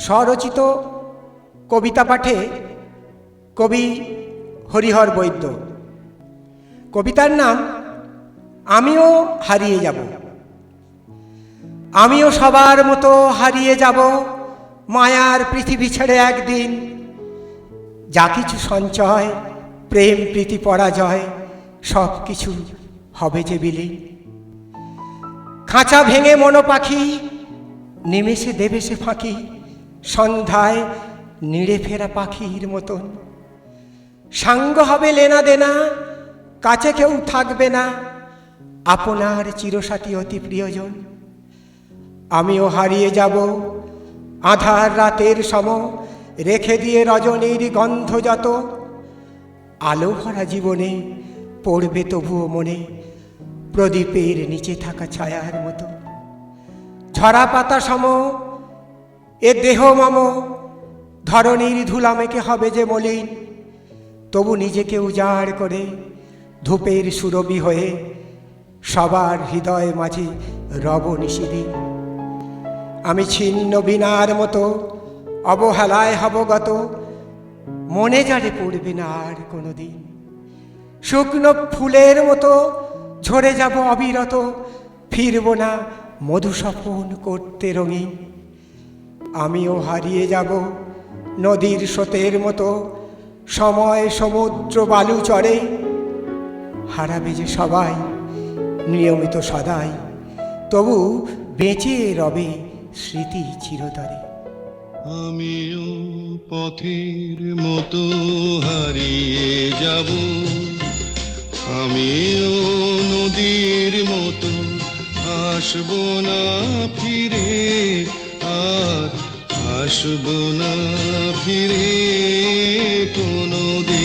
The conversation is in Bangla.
স্বরচিত কবিতা পাঠে কবি হরিহর বৈদ্য। কবিতার নাম, আমিও হারিয়ে যাব। আমিও সবার মতো হারিয়ে যাব, মায়ার পৃথিবী ছেড়ে একদিন। যা কিছু সঞ্চয়, প্রেম, প্রীতি, পরাজয়, সব কিছু হবে যে বিলীন খাঁচা ভেঙে মনো পাখি নিমেষে দেবে সে ফাঁকি। সন্ধ্যায় নিড়ে ফেরা পাখির মতন। সাঙ্গ হবে লেনা দেনা, কাছে কেউ থাকবে না। আপনার চিরসাথী অতি প্রিয়জন। আমিও হারিয়ে যাব, আধার রাতের সম, রেখে দিয়ে রজনীর গন্ধ যত আলো ভরা জীবনে পড়বে তবুও মনে প্রদীপের নিচে থাকা ছায়ার মতো। ঝরা পাতা সম এ দেহ মম ধরনীর ধুলা মেকে হবে যে মলিন। তবু নিজেকে উজাড় করে ধূপের সুরবি হয়ে সবার হৃদয় মাঝে রব নিশিদিন আমি ছিন্ন বিনার মতো, অবহেলায় হবগত মনে জারে পড়বে না আর কোনোদিন। শুকনো ফুলের মতো ঝরে যাব অবিরত, ফিরব না মধু সপন করতে রঙিন। আমিও হারিয়ে যাব। নদীর স্রোতের মতো সময় সমুদ্র বালু চড়ে। হারাবে যে সবাই, নিয়মিত সদাই। তবু বেঁচে রবে স্মৃতি চিরতরে। আমিও পথের মতো হারিয়ে যাব। আমিও নদীর মতো আসব না ফিরে। আসব না ফিরে কোনো দিন